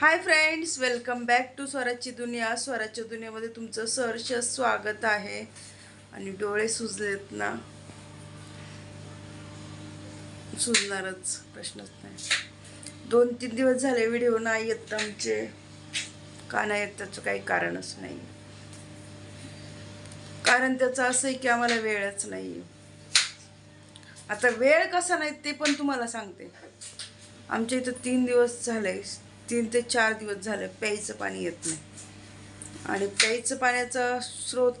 Hi friends welcome back to स्वराजची दुनिया स्वराजच्या दुनियामध्ये तुमचं सहर्ष स्वागत आहे. आणि डोळे सुजलेत ना? सुजणारच प्रश्नच नाही. दोन तीन दिवस झाले व्हिडिओ नाही येत आमचे. का नाही येत त्याचं काही कारणच नाही. कारण त्याचं असं आहे की आम्हाला वेळच नाही. आता वेळ कसा नाही ते पण तुम्हाला सांगते. आमच्या इथं तीन दिवस झाले. तीन ते चार दिवस झाले प्यायचं पाणी येत नाही. आणि प्यायचं पाण्याचा स्रोत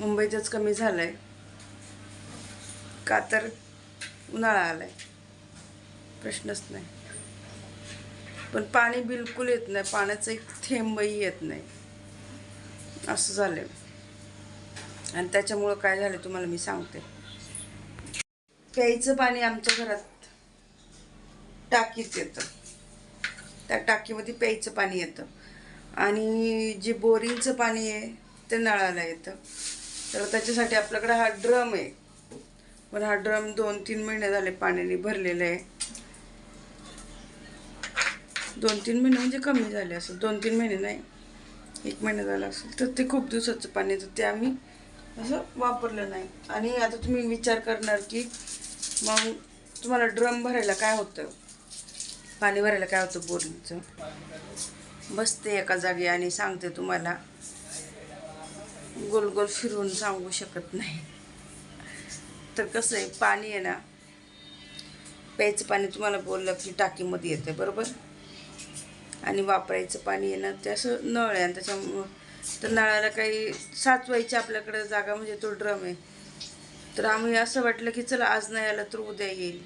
मुंबईतच कमी झाला आहे का तर उन्हाळा आला आहे प्रश्नच नाही. पण पाणी बिलकुल येत नाही. पाण्याचा एक थेंबही येत नाही. असं झालं आणि त्याच्यामुळं काय झालं तुम्हाला मी सांगते. प्यायचं पाणी आमच्या घरात टाकीत येतं. त्या टाकीमध्ये प्यायचं पाणी येतं. आणि जे बोरिंगचं पाणी आहे ते नळाला येतं. तर त्याच्यासाठी आपल्याकडे हा ड्रम आहे. पण हा ड्रम दोन तीन महिने झाले पाण्याने भरलेला आहे. दोन तीन महिने म्हणजे कमी झाले असं. दोन तीन महिने नाही. एक महिना झाला असेल तर ते खूप दिवसाचं पाणी येतं. ते आम्ही असं वापरलं नाही. आणि आता तुम्ही विचार करणार की मग तुम्हाला ड्रम भरायला काय होतं? पाणी भरायला काय होतं बोरिंगचं बसते एका जागी आणि सांगते तुम्हाला. गोल गोल फिरून सांगू शकत नाही. तर कसं आहे पाणी आहे ना प्यायचं पाणी तुम्हाला बोललं की टाकीमध्ये येतं बरोबर? आणि वापरायचं पाणी आहे ना ते असं नळ आहे आणि त्याच्यामुळं तर नळाला काही साचवायची आपल्याकडं जागा म्हणजे तो ड्रम आहे. तर आम्ही असं वाटलं की चला आज नाही आलं तर उद्या येईल.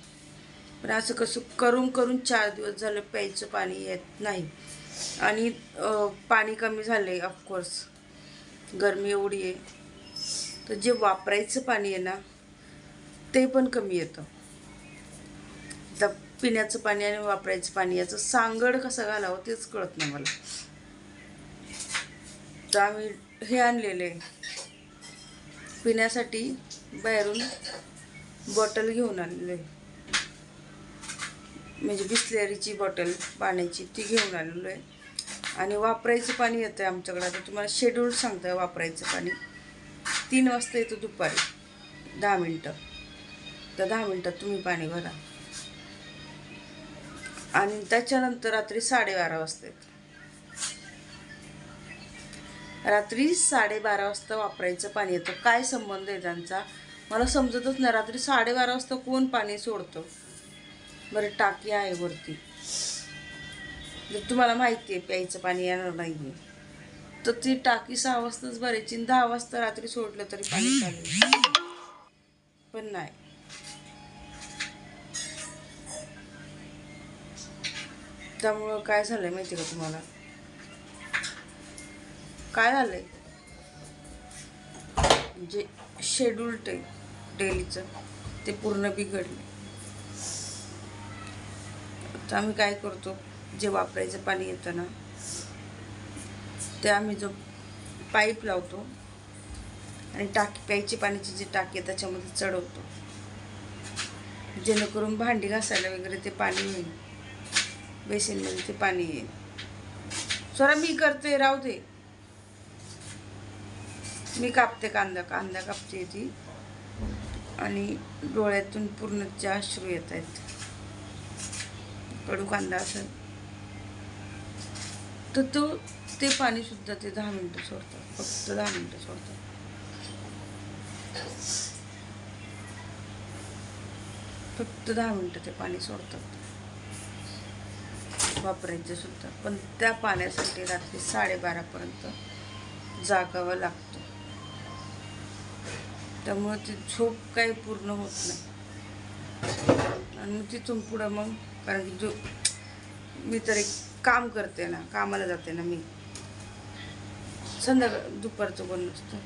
पण असं कसं करून करून चार दिवस झालं प्यायचं पाणी येत नाही. आणि पाणी कमी झालं आहे ऑफकोर्स गरमी एवढी आहे. तर जे वापरायचं पाणी आहे ना ते पण कमी येतं. आता पिण्याचं पाणी आणि वापरायचं पाणी याचं सांगड कसं घालावं तेच कळत नाही मला. तर आम्ही हे आणलेलं आहे. पिण्यासाठी बाहेरून बॉटल घेऊन आणलेलं आहे. म्हणजे बिस्लेरीची बॉटल पाण्याची ती घेऊन आलेलो आहे. आणि वापरायचं पाणी येतं आहे आमच्याकडे. आता तुम्हाला शेड्यूल सांगतं आहे वापरायचं पाणी. तीन वाजता येतं दुपारी. दहा मिनटं. तर दहा मिनटात तुम्ही पाणी भरा. आणि त्याच्यानंतर रात्री साडेबारा वाजता येतं. रात्री साडेबारा वाजता वापरायचं पाणी येतं. काय संबंध आहे त्यांचा? मला समजतच नाही. रात्री साडेबारा वाजता कोण पाणी सोडतं? बरं टाकी आहे वरती. जर तुम्हाला माहिती आहे प्यायचं पाणी येणार नाही आहे तर ती टाकी सहा वाजताच भरायची दहा वाजता रात्री सोडलं तरी पाणी चालेल. पण नाही. त्यामुळं काय झालंय माहिती का तुम्हाला? काय झालंय? जे शेड्यूल टे डेलीचं ते पूर्ण बिघडले. तर आम्ही काय करतो जे वापरायचं पाणी येतं ना ते आम्ही जो पाईप लावतो आणि टाकी प्यायची पाण्याची जी टाकी आहे त्याच्यामध्ये चढवतो. जेणेकरून भांडी घासायला वगैरे ते पाणी येईल. बेसिनमध्ये ते पाणी येईल. स्वरा मी करते राहू दे. मी कापते कांदा कांदा कापते ती. आणि डोळ्यातून पूर्ण जे अश्रू येत आहेत. कडू कांदा असेल. तर तो ते पाणीसुद्धा ते दहा मिनटं सोडतात फक्त दहा मिनटं सोडतात. फक्त दहा मिनटं ते पाणी सोडतात. वापरायचं सुद्धा. पण त्या पाण्यासाठी रात्री साडेबारापर्यंत जागावं लागतं. त्यामुळे ती झोप काही पूर्ण होत नाही. आणि मग तिथून पुढं मग कारण की जो मी तर एक काम करते ना कामाला जाते ना मी. संध्याकाळ दुपारचं कोण नसतं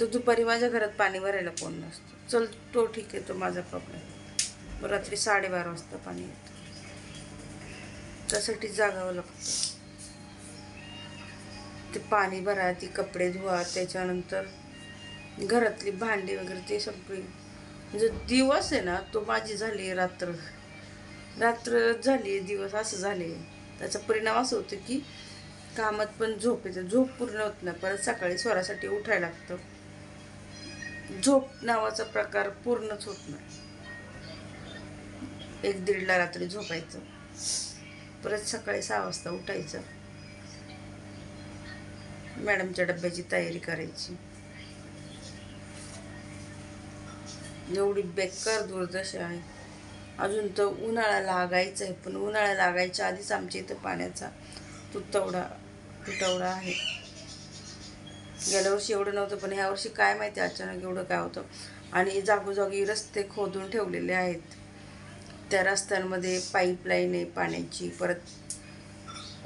तर दुपारी माझ्या घरात पाणी भरायला कोण नसतं. चल तो ठीक आहे तो माझा प्रॉब्लेम रात्री साडेबारा वाजता पाणी येतं. त्यासाठी जागावं लागतं. ते पाणी भरा ती कपडे धुवा त्याच्यानंतर घरातली भांडी वगैरे ते सगळी म्हणजे दिवस आहे ना तो माझी झाली रात्र. रात्र झाली दिवस असं झाले. त्याचा परिणाम असं होतं की कामात पण झोप येते. झोप पूर्ण होत नाही. परत सकाळी स्वरासाठी उठायला लागतं. झोप नावाचा प्रकार पूर्णच होत नाही. एक दीडला रात्री झोपायचं. परत सकाळी सहा वाजता उठायचं. मॅडमच्या डब्याची तयारी करायची. एवढी बेकार दुर्दशा आहे. अजून तर उन्हाळा लागायचा आहे पण उन्हाळा लागायच्या आधीच आमच्या इथं पाण्याचा तुटवडा तुटवडा आहे. गेल्या वर्षी एवढं नव्हतं पण ह्या वर्षी काय माहिती अचानक एवढं काय होतं. आणि जागोजागी रस्ते खोदून ठेवलेले आहेत. त्या रस्त्यांमध्ये पाईपलाईन आहे पाण्याची परत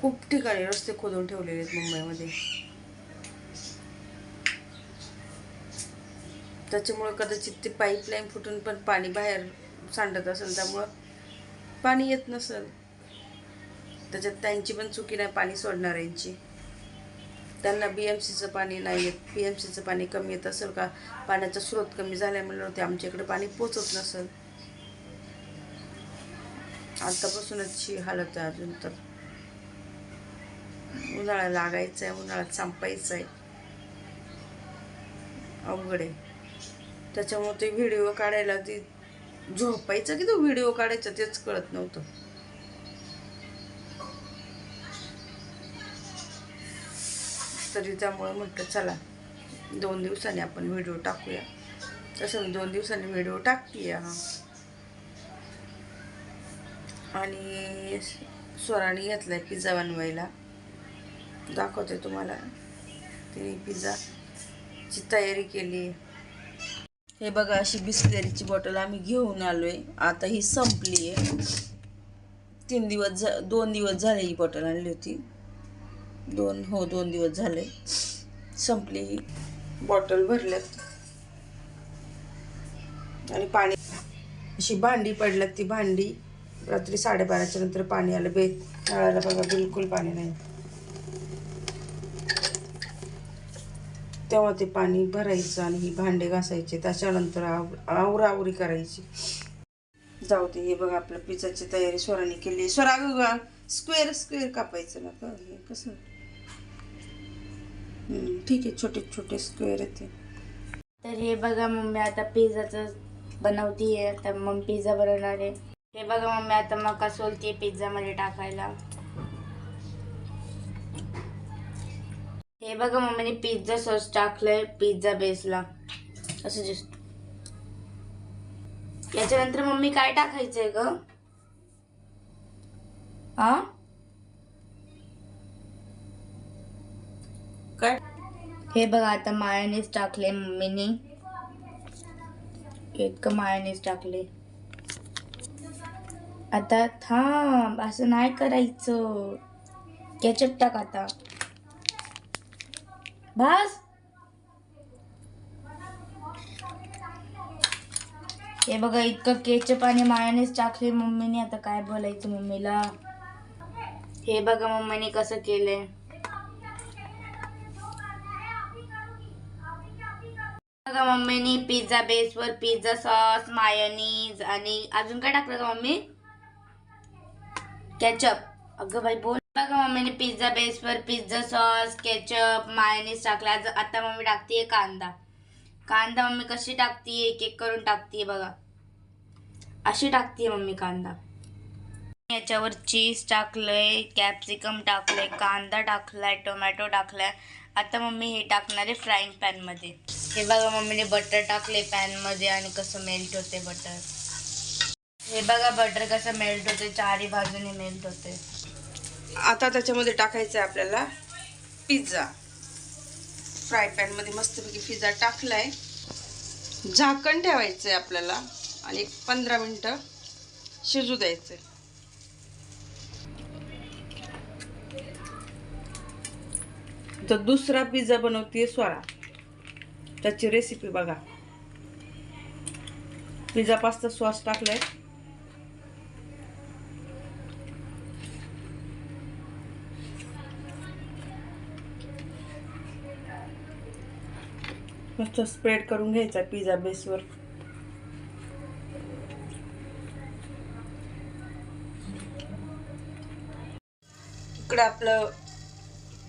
खूप ठिकाणी रस्ते खोदून ठेवलेले आहेत मुंबईमध्ये. त्याच्यामुळं कदाचित ते पाईपलाईन फुटून पण पाणी बाहेर सांडत असेल त्यामुळं पाणी येत नसेल. त्याच्यात त्यांची पण चुकी नाही पाणी सोडणाऱ्यांची त्यांना बी एम सीचं पाणी नाही येत. बी एम सीचं पाणी कमी येत असेल का? पाण्याचा स्रोत कमी झाल्यामुळे ते आमच्या इकडे पाणी पोचत नसेल. आतापासूनच ही हालत आहे अजून तर. उन्हाळा लागायचा आहे उन्हाळ्यात संपायचं आहे अवघड आहे. त्याच्यामुळे ते व्हिडिओ काढायला ती झोपायचं की तो व्हिडिओ काढायचा तेच कळत नव्हतं. तरी त्यामुळे म्हटलं चला दोन दिवसांनी आपण व्हिडिओ टाकूया. तसं मी दोन दिवसांनी व्हिडिओ टाकतीया आणि स्वराने घेतलाय पिझ्झा बनवायला. दाखवते तुम्हाला. तिने पिझ्झाची तयारी केली हे बघा अशी बिस्लेरीची बॉटल आम्ही घेऊन आलो आहे आता ही संपली आहे तीन दिवस झा दोन दिवस झाले ही बॉटल आणली होती. दोन हो दोन दिवस झाले. संपली ही बॉटल भरल्यात. आणि पाणी अशी भांडी पडल्यात ती भांडी. रात्री साडेबाराच्या नंतर पाणी आलं. बे नळाला बघा बिलकुल पाणी नाही. तेव्हा ते पाणी भरायचं आणि ही भांडे घासायचे. त्याच्यानंतर आव आवरावरी करायची. जाऊ दे हे बघा आपलं पिझ्झाची तयारी स्वराने केली. स्वरा ग स्क्वेअर स्क्वेअर कापायचं ना का हे कसं? ठीक आहे छोटे छोटे स्क्वेअर येते तर हे बघा मम्मी आता पिझ्झाचं बनवतीये. आता मग पिझ्झा बनवणार आहे. हे बघा मम्मी आता मका सोलतीये पिझ्झामध्ये टाकायला. हे बघा मम्मीने पिझ्झा सॉस टाकलंय पिझ्झा बेसला असं जस्ट याच्यानंतर मम्मी काय टाकायचंय ग? हा काय? हे बघा आता मायोनीज टाकले मम्मीने. इतकं मायोनीज टाकले आता थांब असं नाही करायचं. केचप टाक आता. बस. हे बघा इतकं केचप आणि मायानेच टाकले मम्मीने. आता काय बोलायचं मम्मीला? हे बघा मम्मीने कसं केलंय. बघा मम्मीने पिझ्झा बेसवर पिझ्झा सॉस मायोनीज आणि अजून काय टाकलं का मम्मी? केचप अगं भाई बोल. बघा मम्मीने पिझ्झा बेसवर पिझ्झा सॉस केचप मायनीस टाकला. आता मम्मी टाकतीये कांदा. कांदा मम्मी कशी टाकतीये? एक एक करून टाकतीये बघा. अशी टाकतीये मम्मी कांदा. याच्यावर चीज टाकलंय कॅप्सिकम टाकलंय कांदा टाकलाय टोमॅटो टाकलाय. आता मम्मी हे टाकणार आहे फ्राईंग पॅनमध्ये हे बघा मम्मीने बटर टाकले पॅनमध्ये आणि कसं मेल्ट होते बटर हे बघा बटर कसं मेल्ट होते चारी बाजूने मेल्ट होते आता त्याच्यामध्ये टाकायचं आहे आपल्याला पिझ्झा. फ्राय पॅनमध्ये मस्तपैकी पिझ्झा टाकलाय. झाकण ठेवायचं आहे आपल्याला आणि एक पंधरा मिनटं शिजू द्यायचं आहे तर दुसरा पिझ्झा बनवते स्वरा त्याची रेसिपी बघा. पिझ्झा पास्ता सॉस टाकलाय. मस्त स्प्रेड करून घ्यायचा पिझ्झा बेसवर इकडं आपलं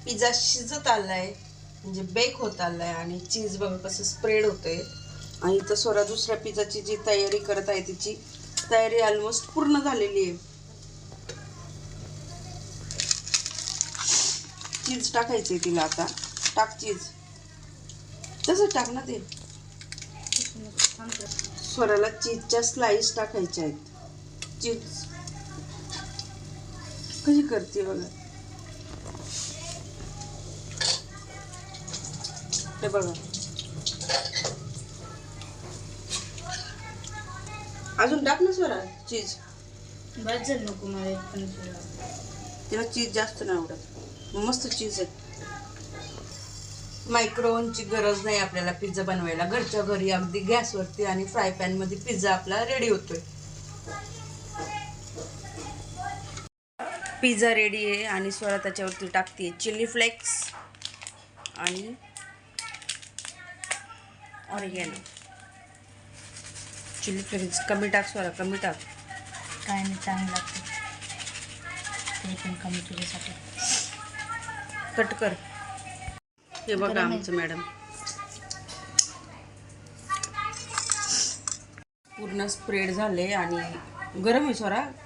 पिझ्झा शिजत आलाय म्हणजे बेक होत आलाय आणि चीज बघा कसं स्प्रेड होतंय. आणि इथं स्वरा दुसऱ्या पिझ्झाची जी तयारी करत आहे तिची तयारी ऑलमोस्ट पूर्ण झालेली आहे. चीज टाकायची तिला आता. टाक चीज तसं टाक ना ते. स्वराला चीजच्या स्लाइस टाकायच्या आहेत. चीज. कशी करते बघा. हे बघा. अजून टाक ना स्वरा चीज. बस नको मला. तिला चीज जास्त नाही आवडत. मस्त चीज आहे. मायक्रोवनची गरज नाही आपल्याला पिझ्झा बनवायला. घरच्या घरी अगदी गॅसवरती आणि फ्राय पॅनमध्ये पिझ्झा आपला रेडी होतोय. पिझ्झा रेडी आहे आणि स्वरा त्याच्यावरती टाकते चिली फ्लेक्स आणि ऑरिगॅनो. Chilli flakes. कमी टाक स्वरा कमी टाक. काय नाही चांगलं लागतं ते पण कमी तुझ्यासाठी कट कर. हे बघा. आमचं मॅडम पूर्ण स्प्रेड झाले आणि गरम आहे